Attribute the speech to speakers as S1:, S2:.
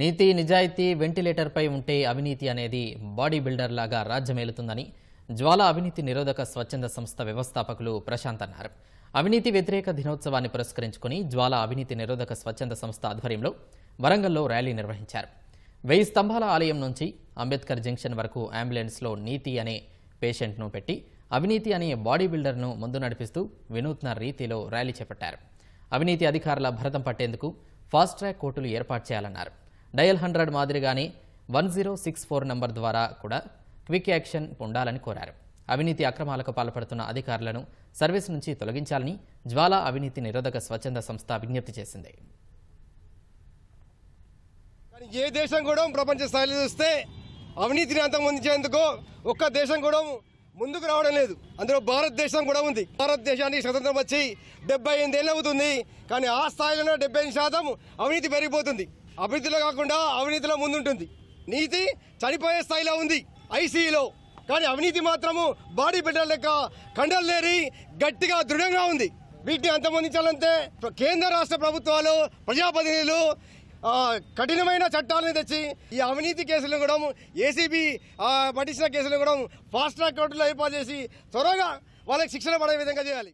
S1: నీతి నిజాయితీ వెంటిలేటర్పై ఉంటే అవినీతి అనేది బాడీ బిల్డర్ లాగా రాజ్యమేలుతుందని జ్వాల అవినీతి నిరోధక స్వచ్ఛంద సంస్థ వ్యవస్థాపకులు ప్రశాంత్ అన్నారు. అవినీతి వ్యతిరేక దినోత్సవాన్ని పురస్కరించుకుని జ్వాల అవినీతి నిరోధక స్వచ్ఛంద సంస్థ ఆధ్వర్యంలో వరంగల్లో ర్యాలీ నిర్వహించారు. వెయ్యి స్తంభాల ఆలయం నుంచి అంబేద్కర్ జంక్షన్ వరకు అంబులెన్స్లో నీతి అనే పేషెంట్ను పెట్టి అవినీతి అనే బాడీ బిల్డర్ను ముందు నడిపిస్తూ వినూత్న రీతిలో ర్యాలీ చేపట్టారు. అవినీతి అధికారుల భరతం పట్టేందుకు ఫాస్ట్ ట్రాక్ కోర్టులు ఏర్పాటు చేయాలన్నారు. డయల్ హండ్రెడ్ మాదిరిగానే one zero six four number ద్వారా కూడా క్విక్ యాక్షన్ ఉండాలని కోరారు. అవినీతి అక్రమాలకు పాల్పడుతున్న అధికారులను సర్వీస్ నుంచి తొలగించాలని జ్వాలా అవినీతి నిరోధక స్వచ్ఛంద సంస్థ విజ్ఞప్తి చేసింది.
S2: కానీ ఏ దేశం కూడా ప్రపంచ స్థాయిలో చూస్తే అవినీతిని అంతమొందించేందుకు ఒక్క దేశం కూడా ముందుకు రావడం లేదు. అందులో భారతదేశం కూడా ఉంది. భారతదేశానికి స్వతంత్రం వచ్చి డెబ్బై ఎనిమిదేళ్ళు అవుతుంది. కానీ ఆ స్థాయిలోనే డెబ్బై ఎనిమిది శాతం అవినీతి పెరిగిపోతుంది. అభివృద్ధిలో కాకుండా అవినీతిలో ముందుంటుంది. నీతి చనిపోయే స్థాయిలో ఉంది ఐసీఈలో. కానీ అవినీతి మాత్రము బాడీ బిల్డర్ లెక్క కండలేరి గట్టిగా దృఢంగా ఉంది. వీటిని అంతమొందించాలంటే కేంద్ర రాష్ట్ర ప్రభుత్వాలు ప్రజాప్రతినిధులు కఠినమైన చట్టాలను తెచ్చి ఈ అవినీతి కేసులను కూడా ఏసీబీ పట్టించిన కేసులను కూడా ఫాస్ట్ ట్రాక్ కోర్టులో ఏర్పాటు చేసి త్వరగా వాళ్ళకి శిక్షణ పడే విధంగా చేయాలి.